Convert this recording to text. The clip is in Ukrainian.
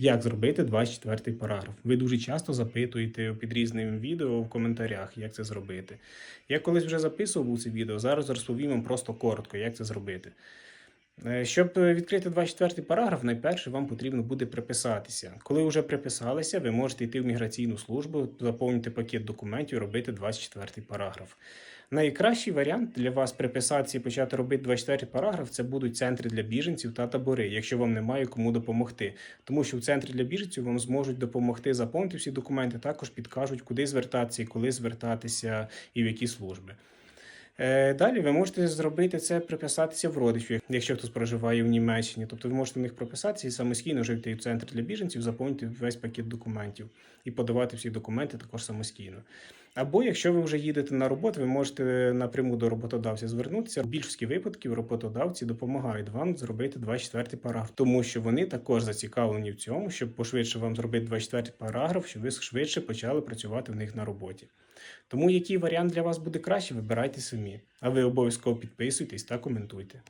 Як зробити 24 параграф? Ви дуже часто запитуєте під різним відео в коментарях, як це зробити. Я колись вже записував це відео, зараз розповім вам просто коротко, як це зробити. Е, Щоб е, відкрити 24 параграф, найперше вам потрібно буде приписатися. Коли вже приписалися, ви можете йти в міграційну службу, заповнити пакет документів, робити 24 параграф. Найкращий варіант для вас приписатися і почати робити 24 параграф це будуть центри для біженців та табори, якщо вам немає кому допомогти. Тому що в центрі для біженців вам зможуть допомогти заповнити всі документи, також підкажуть, куди звертатися і коли звертатися і в які служби. Е, Далі ви можете зробити це, приписатися в родичів, якщо хтось проживає в Німеччині. Тобто ви можете в них прописатися і самостійно вже йти в центр для біженців, заповнити весь пакет документів і подавати всі документи також самостійно. Або якщо ви вже їдете на роботу, ви можете напряму до роботодавця звернутися. В більшості випадків роботодавці допомагають вам зробити 24 параграф, тому що вони також зацікавлені в цьому, щоб пошвидше вам зробити 24 параграф, щоб ви швидше почали працювати в них на роботі. Тому який варіант для вас буде краще, вибирайте самі. А ви обов'язково підписуйтесь та коментуйте.